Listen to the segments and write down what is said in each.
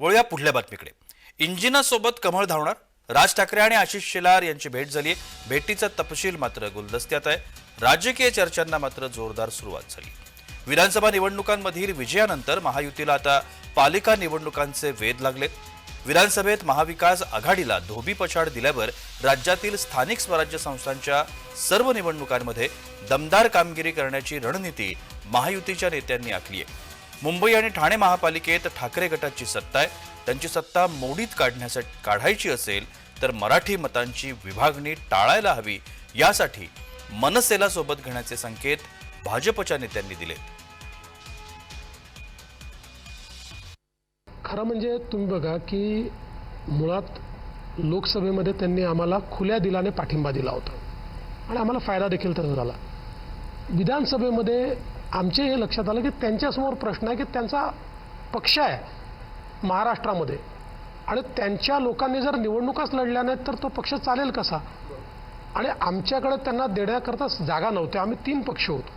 वळूया पुढल्या बातमीकडे. इंजिनासोबत कमळ धावणार? राज ठाकरे आणि आशिष शेलार यांची भेट झाली भेटीचा तपशील मात्र गुलदस्त्यात आहे. राजकीय चर्चांना मात्र जोरदार सुरुवात झाली. विधानसभा निवडणुकांमधील विजयानंतर महायुतीला आता पालिका निवडणुकांचे वेध लागलेत. विधानसभेत महाविकास आघाडीला धोबी पछाड दिल्यावर राज्यातील स्थानिक स्वराज्य संस्थांच्या सर्व निवडणुकांमध्ये दमदार कामगिरी करण्याची रणनीती महायुतीच्या नेत्यांनी आखली आहे मुंबई आणि ठाणे महापालिकेत ठाकरे गटाची सत्ता आहे. त्यांची सत्ता मोडीत काढण्यासाठी काढायची असेल तर मराठी मतांची विभागणी टाळायला हवी. यासाठी मनसेला सोबत घेण्याचे संकेत भाजपच्या नेत्यांनी दिलेत. खरं म्हणजे तुम्ही बघा की मुळात लोकसभेमध्ये त्यांनी आम्हाला खुल्या दिलाने पाठिंबा दिला होता. आणि आम्हाला फायदा देखील त्याचा झाला. विधानसभेमध्ये आमचे हे लक्षात आलं की त्यांच्यासमोर प्रश्न आहे की त्यांचा पक्ष आहे महाराष्ट्रामध्ये. आणि त्यांच्या लोकांनी जर निवडणुकाच लढल्या नाहीत तर तो पक्ष चालेल कसा? आणि आमच्याकडे त्यांना देण्याकरता जागा नव्हत्या. आम्ही तीन पक्ष होतो.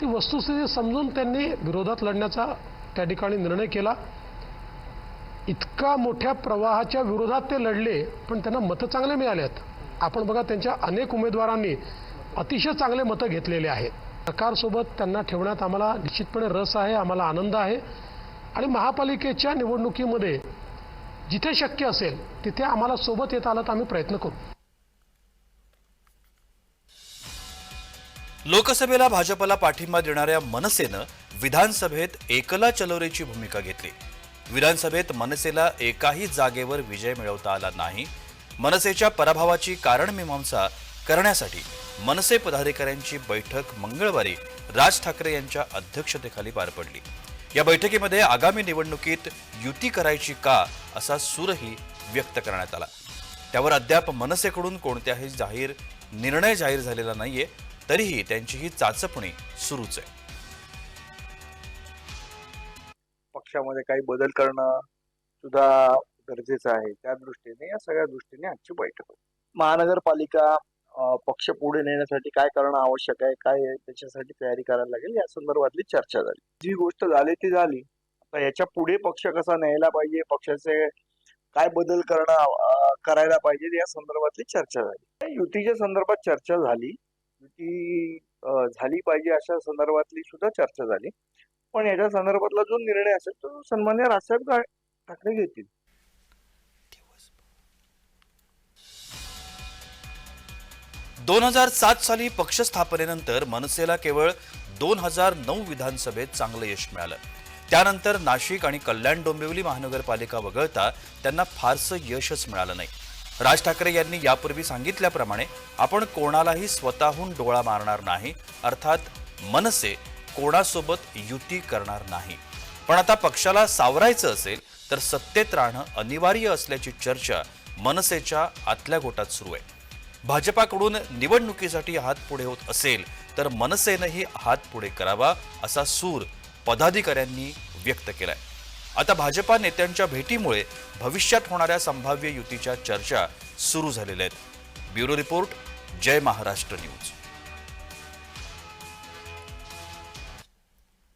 ती वस्तुस्थिती समजून त्यांनी विरोधात लढण्याचा त्या ठिकाणी निर्णय केला. इतका मोठ्या प्रवाहाच्या विरोधात ते लढले पण त्यांना मतं चांगले मिळाले आहेत आपण बघा त्यांच्या अनेक उमेदवारांनी अतिशय चांगले मतं घेतलेले आहेत. सरकारसोबत त्यांना ठेवण्यात आम्हाला निश्चितपणे रस आहे आम्हाला आनंद आहे. आणि महापालिकेच्या निवडणुकीमध्ये जिथे शक्य असेल तिथे आम्हाला सोबत येता आलं तर आम्ही प्रयत्न करू. लोकसभेला भाजपला पाठिंबा देणाऱ्या मनसेनं विधानसभेत एकला चलोरेची भूमिका घेतली. विधानसभेत मनसेला एकाही जागेवर विजय मिळवता आला नाही. मनसेच्या पराभवाची कारणमीमांसा करण्यासाठी मनसे पदाधिकाऱ्यांची बैठक मंगळवारी राज ठाकरे यांच्या अध्यक्षतेखाली पार पडली. या बैठकीमध्ये आगामी निवडणुकीत युती करायची का असा सूरही व्यक्त करण्यात आला. त्यावर अद्याप मनसेकडून कोणत्याही जाहीर निर्णय जाहीर झालेला नाहीये तरीही त्यांची ही चाचपणी सुरूच आहे. पक्षामध्ये काही बदल करणं सुद्धा गरजेचं आहे. त्या दृष्टीने या सगळ्या दृष्टीने आजची बैठक महानगरपालिका पक्ष पुढे नेण्यासाठी काय करणं आवश्यक आहे काय त्याच्यासाठी तयारी करायला लागेल या संदर्भातली चर्चा झाली. जी गोष्ट झाली ती झाली. आता याच्यापुढे पक्ष कसा न्यायला पाहिजे पक्षाचे काय बदल करणं करायला पाहिजे या संदर्भातली चर्चा झाली. युतीच्या संदर्भात चर्चा झाली. युती झाली पाहिजे अशा संदर्भातली सुद्धा चर्चा झाली. पण याच्या संदर्भातला जो निर्णय असेल तो सन्मान्य राजसाहेब ठाकरे घेतील. दोन हजार सात साली पक्ष स्थापनेनंतर मनसेला केवळ दोन हजार नऊ विधानसभेत चांगलं यश मिळालं. त्यानंतर नाशिक आणि कल्याण डोंबिवली महानगरपालिका वगळता त्यांना फारसं यशच मिळालं नाही. राज ठाकरे यांनी यापूर्वी सांगितल्याप्रमाणे आपण कोणालाही स्वतःहून डोळा मारणार नाही अर्थात मनसे कोणासोबत युती करणार नाही. पण आता पक्षाला सावरायचं असेल तर सत्तेत राहणं अनिवार्य असल्याची चर्चा मनसेच्या आतल्या गोटात सुरू आहे. भाजपाकडून निवडणुकीसाठी हात पुढे होत असेल तर मनसेनंही हात पुढे करावा असा सूर पदाधिकाऱ्यांनी व्यक्त केलाय. आता भाजपा नेत्यांच्या भेटीमुळे भविष्यात होणाऱ्या संभाव्य युतीच्या चर्चा सुरू झालेल्या आहेत. Bureau report Jai Maharashtra news.